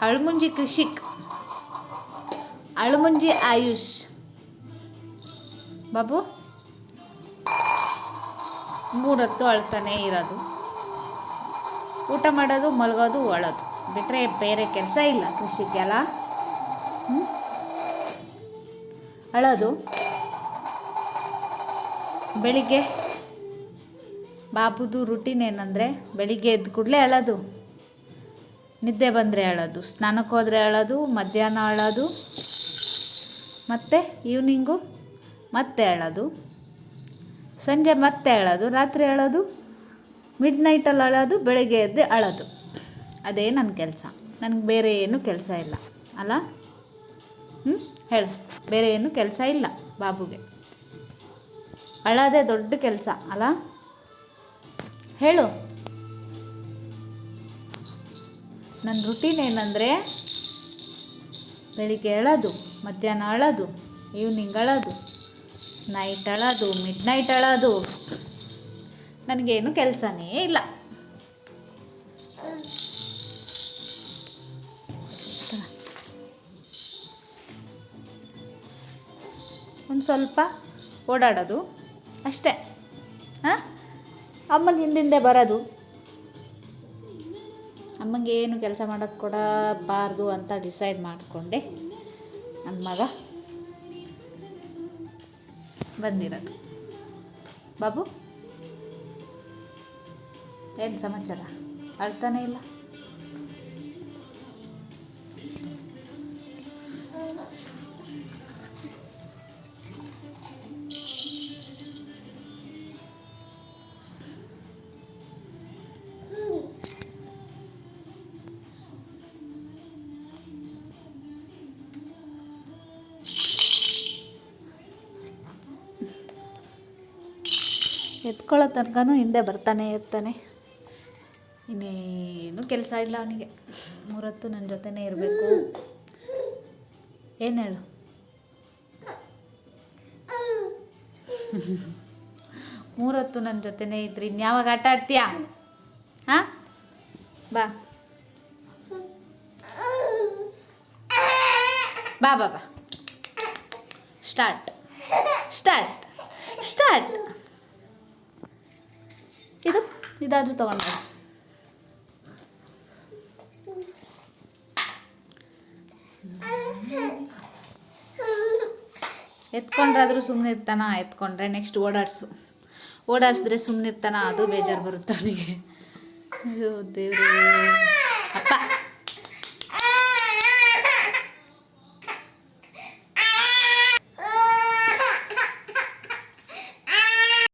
ಅಳುಮುಂಜಿ ಕೃಷಿಕ್. ಅಳುಮುಂಜಿ ಆಯುಷ್. ಬಾಬು? ಮೂರೊತ್ತು ಅಳ್ತಾನೆ ಇರೋದು. ಊಟ ಮಾಡೋದು, ಮಲಗೋದು, ಒಳೋದು. ಬಿಟ್ಟರೆ ಬೇರೆ ಕೆಲಸ ಇಲ್ಲ ಕೃಷಿಗೆಲ್ಲ? ಅಳೋದು. ಬೆಳಿಗ್ಗೆ. ಬಾಬುದು ರುಟೀನ್ ಏನಂದರೆ ಬೆಳಿಗ್ಗೆ ಎದ್ದ ಕೂಡಲೇ ಅಳೋದು. ನಿದ್ದೆ ಬಂದರೆ ಅಳೋದು, ಸ್ನಾನಕ್ಕೆ ಹೋದರೆ ಅಳೋದು, ಮಧ್ಯಾಹ್ನ ಅಳೋದು, ಮತ್ತು ಈವ್ನಿಂಗು ಮತ್ತೆ ಅಳೋದು, ಸಂಜೆ ಮತ್ತೆ ಅಳೋದು, ರಾತ್ರಿ ಅಳೋದು ಮಿಡ್ ನೈಟಲ್ಲಿ ಅಳೋದು, ಬೆಳಗ್ಗೆ ಎದ್ದು ಅಳೋದು. ಅದೇ ನನ್ನ ಕೆಲಸ. ನನಗೆ ಬೇರೆ ಏನು ಕೆಲಸ ಇಲ್ಲ. ಅಲ್ಲ? ಹ್ಞೂ ಹೇಳು. ಬೇರೆ ಏನು ಕೆಲಸ ಇಲ್ಲ ಬಾಬುಗೆ. ಅಳೋದೇ ದೊಡ್ಡ ಕೆಲಸ, ಅಲ್ಲ? ಹೇಳು. ನನ್ನ ರುಟೀನ್ ಏನಂದರೆ ಬೆಳಿಗ್ಗೆ ಅಳೋದು ಮಧ್ಯಾಹ್ನ ಅಳೋದು ಈವ್ನಿಂಗ್ ಅಳೋದು ನೈಟ್ ಅಳೋದು ಮಿಡ್ ನೈಟ್ ಅಳೋದು. ನನಗೇನು ಕೆಲಸನೇ ಇಲ್ಲ. ಒಂದು ಸ್ವಲ್ಪ ಓಡಾಡೋದು ಅಷ್ಟೇ. ಹಾಂ? ಅಮ್ಮನ ಹಿಂದಿಂದೆ ಬರೋದು. ಅಮ್ಮಂಗೆ ಏನು ಕೆಲಸ ಮಾಡೋಕ್ಕೆ ಕೊಡಬಾರ್ದು ಅಂತ ಡಿಸೈಡ್ ಮಾಡಿಕೊಂಡೆ. ನನ್ನ ಮಗ. ಬಂದಿರೋದು. ಬಾಬು? ಏನು ಸಮಾಚಾರ? ಅಳ್ತಾನೆ ಇಲ್ಲ? ಎತ್ಕೊಳ್ಳೋ ತನಕನೂ ಹಿಂದೆ ಬರ್ತಾನೆ ಇರ್ತಾನೆ. ಇನ್ನೇನು ಕೆಲಸ ಇಲ್ಲ ಅವನಿಗೆ. ಮೂರೊತ್ತು ನನ್ನ ಜೊತೆನೇ ಇರಬೇಕು. ಏನು ಹೇಳು? ಮೂರೊತ್ತು ನನ್ನ ಜೊತೆನೇ ಇದ್ರಿ. ಇನ್ಯಾವಾಗ ಆಟ ಆಡ್ತೀಯಾ? ಹಾಂ? ಬಾ. ಬಾ ಬಾ ಬಾ. Start start. ಸ್ಟಾರ್ಟ್. ಇದಾದರೂ ತಗೊಂಡ ಎತ್ಕೊಂಡ್ರಾದ್ರೂ ಸುಮ್ಮನೆ ಇರ್ತಾನ ಎತ್ಕೊಂಡ್ರೆ ನೆಕ್ಸ್ಟ್ ಓಡಾಡಿಸು. ಓಡಾಡಿಸಿದ್ರೆ ಸುಮ್ಮನೆ ಇರ್ತಾನ ಅದು ಬೇಜಾರು ಬರುತ್ತೆ ಅವನಿಗೆ. ದೇವ್ರೇ.